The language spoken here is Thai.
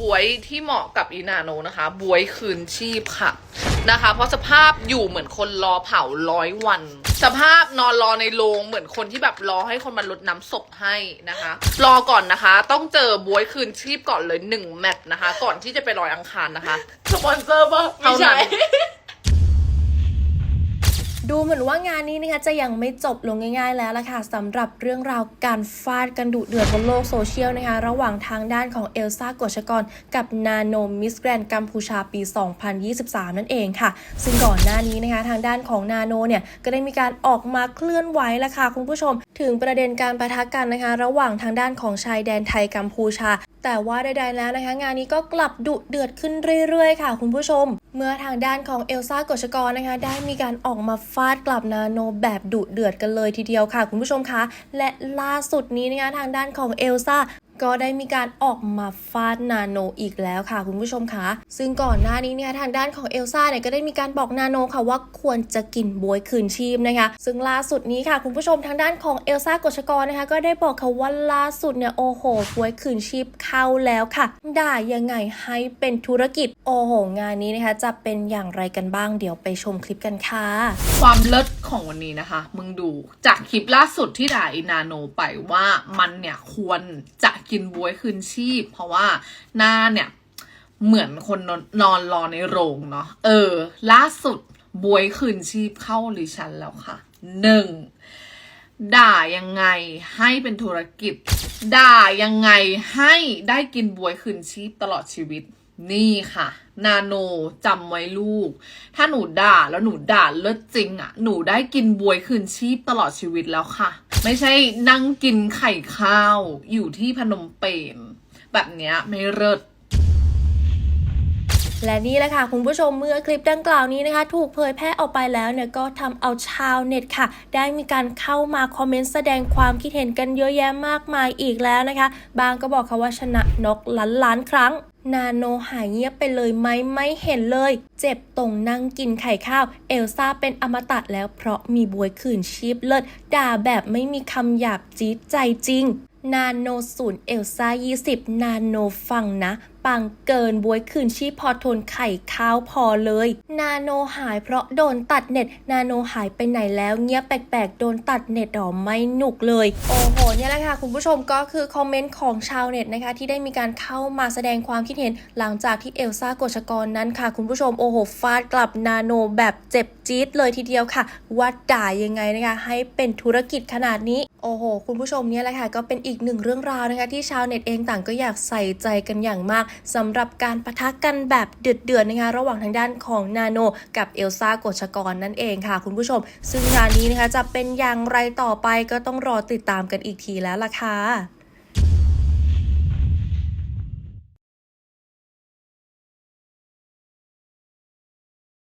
บวยที่เหมาะกับอีนาโนนะคะ บวยคืนชีพค่ะนะคะ เพราะสภาพอยู่เหมือนคนรอเผาร้อยวัน สภาพนอนรอในโรงเหมือนคนที่แบบรอให้คนมาลดน้ำศพให้นะคะ รอก่อนนะคะ ต้องเจอบวยคืนชีพก่อนเลยหนึ่งแมตช์นะคะ ก่อนที่จะไปลอยอังคารนะคะ สปอนเซอร์ป่ะไม่เท่านั้ใช่น ดูเหมือนว่างานนี้นะคะจะยังไม่จบลงง่าย ๆ แล้วล่ะค่ะสำหรับเรื่องราวการฟาดกันดุเดือดบนโลกโซเชียลนะคะระหว่างทางด้านของเอลซ่ากฎชกร กับนาโนมิสแกรนกัมพูชาปี 2023 นั่นเองค่ะ ซึ่งก่อนหน้านี้นะคะทางด้านของนาโนเนี่ยก็ได้มีการออกมาเคลื่อนไหวแล้วค่ะคุณผู้ชม ถึงประเด็นการประทะกันนะคะ ระหว่างทางด้านของชายแดนไทยกัมพูชา แต่ว่าใดๆแล้วนะคะ งานนี้ก็กลับดุเดือดขึ้นเรื่อยๆ ค่ะ คุณผู้ชม เมื่อทางด้านของเอลซ่ากฎชกรนะคะ ได้มีการออกมาฟาดกลับนาโนแบบดุเดือดกันเลยทีเดียวค่ะ คุณผู้ชมคะและล่าสุดนี้นะคะทางด้านของเอลซ่า ก็ได้มีการออกมาฟาดนาโนอีกแล้วค่ะคุณผู้ชมคะ ซึ่งก่อนหน้านี้เนี่ยทางด้านของเอลซ่าเนี่ยก็ได้มีการบอกนาโนค่ะว่าควรจะกินบวยคืนชีพนะคะ ซึ่งล่าสุดนี้ค่ะคุณผู้ชมทางด้านของเอลซ่ากฎชกรนะคะก็ได้บอกค่ะว่าล่าสุดเนี่ยโอ้โหบวยคืนชีพเข้าแล้วค่ะ ด่ายังไงให้เป็นธุรกิจโอ้โหงานนี้นะคะ จะเป็นอย่างไรกันบ้างเดี๋ยวไปชมคลิปกันค่ะ ความเลิศของวันนี้นะคะ มึงดูจากคลิปล่าสุดที่ด่าอีนาโนไปว่ามันเนี่ยควรจะกินบวยคืนชีพ เพราะว่าหน้าเนี่ย เหมือนคนนอนรอในโรงเนาะเออ ล่าสุดบวยคืนชีพเข้าลิชันแล้วค่ะหนึ่งด่ายังไงให้เป็นธุรกิจ ด่ายังไงให้ได้กินบวยคืนชีพตลอดชีวิต นี่ค่ะ นาโนจำไว้ลูก ถ้าหนูด่าแล้วหนูด่าเลิศจริงอะ่ะ หนูได้กินบวยคืนชีพตลอดชีวิตแล้วค่ะ ไม่ใช่นั่งกินไข่ข้าวอยู่ที่พนมเปญแบบเนี้ยไม่เลิศ และนี่แหละค่ะคุณผู้ชมเมื่อคลิปดังกล่าวนี้นะคะ ถูกเผยแพร่ออกไปแล้วเนี่ยก็ทำเอาชาวเน็ตค่ะ ได้มีการเข้ามาคอมเมนต์แสดงความคิดเห็นกันเยอะแยะมากมายอีกแล้วนะคะ บางก็บอกค่ะว่าชนะนกล้านล้านครั้ง นาโนหายเงียบไปเลยไหมไม่เห็นเลย เจ็บตรงนั่งกินไข่ข้าว เอลซ่าเป็นอมตะแล้วเพราะมีบวยขืนชีพเลิศด่าแบบไม่มีคำหยาบจี๊ดใจจริงนาโนศูนย์เอลซ่า20 นาโนฟังนะ ปังเกินบวยคืนชีพพอทนไข่ข้าวพอเลย นาโนหายเพราะโดนตัดเน็ต นาโนหายไปไหนแล้วเงียแปลกๆ โดนตัดเน็ตหรอไม่หนุกเลย โอ้โหเนี่ยแหละค่ะคุณผู้ชมก็คือคอมเมนต์ของชาวเน็ตนะคะ ที่ได้มีการเข้ามาแสดงความคิดเห็นหลังจากที่เอลซ่ากชกรนั้นค่ะ คุณผู้ชมโอ้โหฟาดกลับนาโนแบบเจ็บจี๊ดเลยทีเดียวค่ะ ว่าด่ายังไงนะคะให้เป็นธุรกิจขนาดนี้โอ้โห คุณผู้ชมเนี่ยแหละค่ะ ก็เป็นอีกหนึ่งเรื่องราวนะคะ ที่ชาวเน็ตเองต่างก็อยากใส่ใจกันอย่างมากสำหรับการปะทะกันแบบเดือดๆนะคะระหว่างทางด้านของนาโน กับเอลซ่ากฎชกรนั่นเองค่ะ คุณผู้ชม ซึ่งงานนี้นะคะจะเป็นอย่างไรต่อไปก็ต้องรอติดตามกันอีกทีแล้วล่ะค่ะ